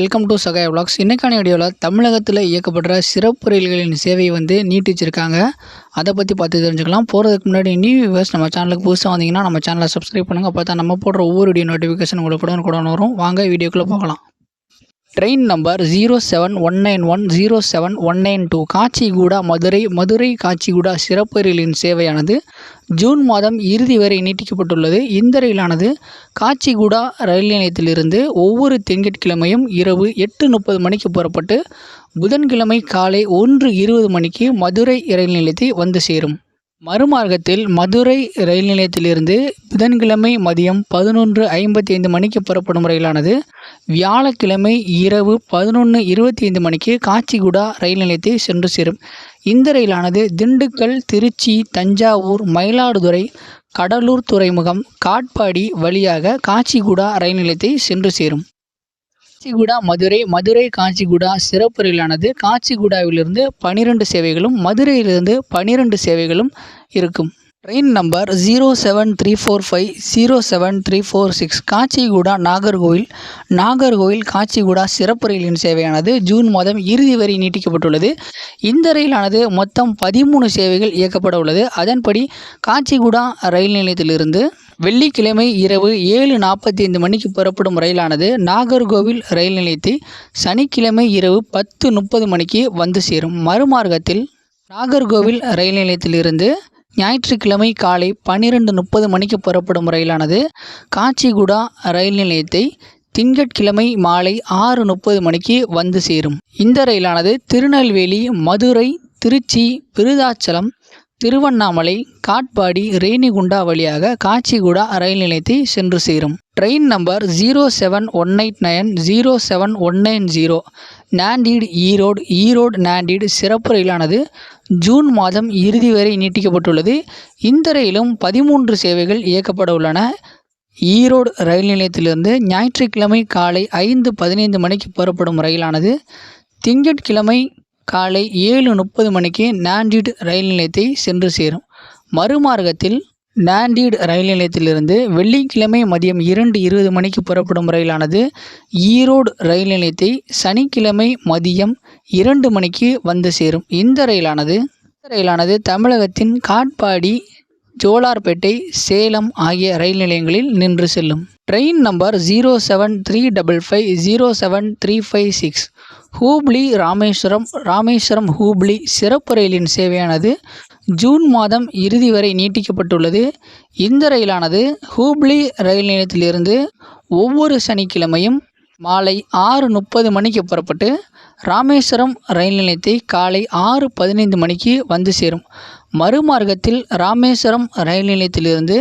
Welcome to Sahaya vlogs இன்னைக்கான வீடியோவில் தமிழகத்தில் இயக்கப்படுற சிறப்பு ரயில்களின் சேவையை வந்து நீட்டிச்சிருக்காங்க. அதை பற்றி பார்த்து தெரிஞ்சுக்கலாம். போகிறதுக்கு முன்னாடி நியூ வியூவர்ஸ் நம்ம சேனலுக்கு புதுசாக வந்தீங்கன்னா நம்ம சேனலை சப்ஸ்கிரைப் பண்ணுங்கள் அப்போ தான் நம்ம போடுற ஒவ்வொரு வீடியோ நோட்டிஃபிகேஷன் உங்களுக்கு கூட கூட வரும். வாங்க வீடியோக்குள்ளே போகலாம். Train number zero seven one nine one zero seven one nine two Kacheguda Madurai Madurai Kacheguda சிறப்பு ரயிலின் சேவையானது ஜூன் மாதம் இறுதி வரை நீட்டிக்கப்பட்டுள்ளது. இந்த ரயிலானது காச்சிகூடா ரயில் நிலையத்திலிருந்து ஒவ்வொரு திங்கட்கிழமையும் இரவு எட்டு முப்பது மணிக்கு புறப்பட்டு புதன்கிழமை காலை ஒன்று இருபது மணிக்கு மதுரை ரயில் நிலையத்தை வந்து சேரும். மறுமார்க்கத்தில் மதுரை ரயில் நிலையத்திலிருந்து புதன்கிழமை மதியம் பதினொன்று ஐம்பத்தி ஐந்து மணிக்கு புறப்படும் ரயிலானது வியாழக்கிழமை இரவு பதினொன்று இருபத்தி ஐந்து மணிக்கு காச்சிகுடா ரயில் நிலையத்தை சென்று சேரும். இந்த ரயிலானது திண்டுக்கல் திருச்சி தஞ்சாவூர் மயிலாடுதுறை கடலூர் துறைமுகம் காட்பாடி வழியாக காச்சிகுடா ரயில் நிலையத்தை சென்று சேரும். காஞ்சிகுடா மதுரை மதுரை காஞ்சிகுடா சிறப்பு ரயிலானது காச்சிகுடாவிலிருந்து பனிரெண்டு சேவைகளும் மதுரையிலிருந்து பனிரெண்டு சேவைகளும் இருக்கும். Train number zero seven three four five zero seven three four six. Kacheguda Nagercoil. Nagercoil Kacheguda சிறப்பு ரயிலின் சேவையானது ஜூன் மாதம் இறுதி வரை நீட்டிக்கப்பட்டுள்ளது. இந்த ரயிலானது மொத்தம் பதிமூணு சேவைகள் இயக்கப்பட உள்ளது. அதன்படி காச்சிகுடா ரயில் நிலையத்திலிருந்து வெள்ளிக்கிழமை இரவு ஏழு நாற்பத்தி ஐந்து மணிக்கு புறப்படும் ரயிலானது நாகர்கோவில் ரயில் நிலையத்தை சனிக்கிழமை இரவு பத்து முப்பது மணிக்கு வந்து சேரும். மறுமார்க்கத்தில் நாகர்கோவில் ரயில் நிலையத்திலிருந்து ஞாயிற்றுக்கிழமை காலை பன்னிரெண்டு முப்பது மணிக்கு புறப்படும் ரயிலானது காச்சிகுடா ரயில் நிலையத்தை திங்கட்கிழமை மாலை ஆறு முப்பது மணிக்கு வந்து சேரும். இந்த ரயிலானது திருநெல்வேலி மதுரை திருச்சி விருதாச்சலம் திருவண்ணாமலை காட்பாடி ரேணிகுண்டா வழியாக காச்சிகுடா ரயில் நிலையத்தை சென்று சேரும். Train number zero seven one eight nine zero seven one nine zero. Nanded Erode Erode Nanded சிறப்பு ரயிலானது ஜூன் மாதம் இறுதி வரை நீட்டிக்கப்பட்டுள்ளது. இந்த ரயிலும் பதிமூன்று சேவைகள் இயக்கப்பட உள்ளன. ஈரோடு ரயில் நிலையத்திலிருந்து ஞாயிற்றுக்கிழமை காலை ஐந்து பதினைந்து மணிக்கு புறப்படும் ரயிலானது. திங்கட்கிழமை காலை ஏழு முப்பது மணிக்கு நாண்டீடு ரயில் நிலையத்தை சென்று சேரும். மறுமார்க்கத்தில் நாண்டீடு ரயில் நிலையத்திலிருந்து வெள்ளிக்கிழமை மதியம் இரண்டு இருபது மணிக்கு புறப்படும் ரயிலானது ஈரோடு ரயில் நிலையத்தை சனிக்கிழமை மதியம் இரண்டு மணிக்கு வந்து சேரும். இந்த ரயிலானது இந்த ரயிலானது தமிழகத்தின் காட்பாடி ஜோலார்பேட்டை சேலம் ஆகிய ரயில் நிலையங்களில் நின்று செல்லும். Train number zero seven three double five zero seven three five six. Hubli Rameswaram Rameswaram Hubli சிறப்பு ரயிலின் சேவையானது ஜூன் மாதம் இறுதி வரை நீட்டிக்கப்பட்டுள்ளது. இந்த ரயிலானது ஹூப்ளி ரயில் நிலையத்திலிருந்து ஒவ்வொரு சனிக்கிழமையும் மாலை ஆறு முப்பது மணிக்கு புறப்பட்டு ராமேஸ்வரம் ரயில் நிலையத்தை காலை ஆறு பதினைந்து மணிக்கு வந்து சேரும். மறுமார்க்கத்தில் ராமேஸ்வரம் ரயில் நிலையத்திலிருந்து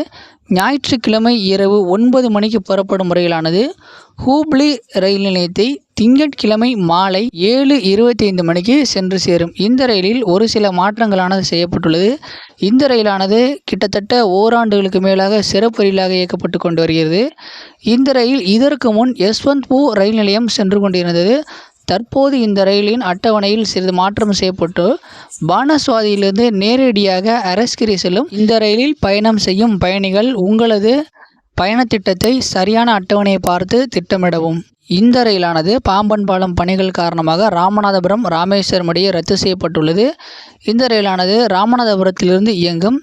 ஞாயிற்றுக்கிழமை இரவு ஒன்பது மணிக்கு புறப்படும் ரயிலானது ஹூப்ளி ரயில் நிலையத்தை திங்கட்கிழமை மாலை ஏழு இருபத்தி ஐந்து மணிக்கு சென்று சேரும். இந்த ரயிலில் ஒரு சில மாற்றங்களானது செய்யப்பட்டுள்ளது. இந்த ரயிலானது கிட்டத்தட்ட ஓராண்டுகளுக்கு மேலாக சிறப்பு ரயிலாக இயக்கப்பட்டு கொண்டு வருகிறது. இந்த ரயில் இதற்கு முன் யஸ்வந்த்பூர் ரயில் நிலையம் சென்று கொண்டிருந்தது. தற்போது இந்த ரயிலின் அட்டவணையில் சிறிது மாற்றம் செய்யப்பட்டு பானஸ்வாதியிலிருந்து நேரடியாக அரஸ்கிரி செல்லும் இந்த ரயிலில் பயணம் செய்யும் பயணிகள் உங்களது பயணத்திட்டத்தை சரியான அட்டவணையை பார்த்து திட்டமிடவும். இந்த ரயிலானது பாம்பன் பாலம் பணிகள் காரணமாக ராமநாதபுரம் ராமேஸ்வரம் இடையே ரத்து செய்யப்பட்டுள்ளது. இந்த ரயிலானது ராமநாதபுரத்திலிருந்து இயங்கும்.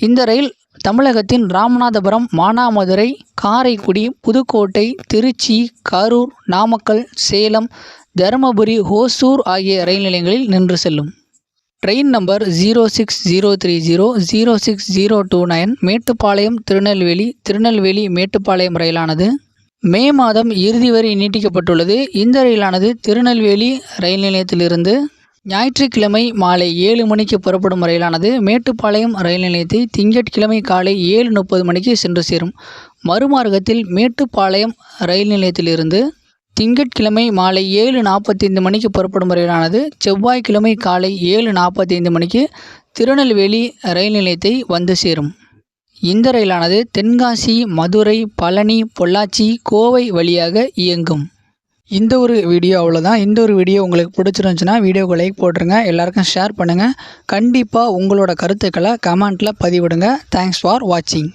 இந்த ரயில் தமிழகத்தின் ராமநாதபுரம் மானாமதுரை காரைக்குடி புதுக்கோட்டை திருச்சி கரூர் நாமக்கல் சேலம் தருமபுரி ஹோசூர் ஆகிய ரயில் நிலையங்களில் நின்று செல்லும். Train number zero six zero three zero zero six zero two nine Mettupalayam Tirunelveli Tirunelveli Mettupalayam ரயிலானது. May மாதம் இறுதி வரை நீட்டிக்கப்பட்டுள்ளது. இந்த ரயிலானது திருநெல்வேலி ரயில் நிலையத்திலிருந்து ஞாயிற்றுக்கிழமை மாலை ஏழு மணிக்கு புறப்படும் ரயிலானது. மேட்டுப்பாளையம் ரயில் நிலையத்தை திங்கட்கிழமை காலை ஏழு முப்பது மணிக்கு சென்று சேரும். மறுமார்க்கத்தில் மேட்டுப்பாளையம் ரயில் நிலையத்திலிருந்து திங்கட்கிழமை மாலை ஏழு நாற்பத்தைந்து மணிக்கு புறப்படும் ரயிலானது செவ்வாய்க்கிழமை காலை ஏழு நாற்பத்தைந்து மணிக்கு திருநெல்வேலி ரயில் நிலையத்தை வந்து சேரும். இந்த ரயிலானது தென்காசி மதுரை பழனி பொள்ளாச்சி கோவை வழியாக இயங்கும். இந்த ஒரு வீடியோ அவ்வளோதான் இந்த ஒரு வீடியோ உங்களுக்கு பிடிச்சிருந்துச்சுன்னா வீடியோக்கு லைக் போட்டுருங்க எல்லாருக்கும் ஷேர் பண்ணுங்கள் கண்டிப்பாக உங்களோட கருத்துக்களை கமெண்ட்டில் பதிவிடுங்க. தேங்க்ஸ் ஃபார் வாட்சிங்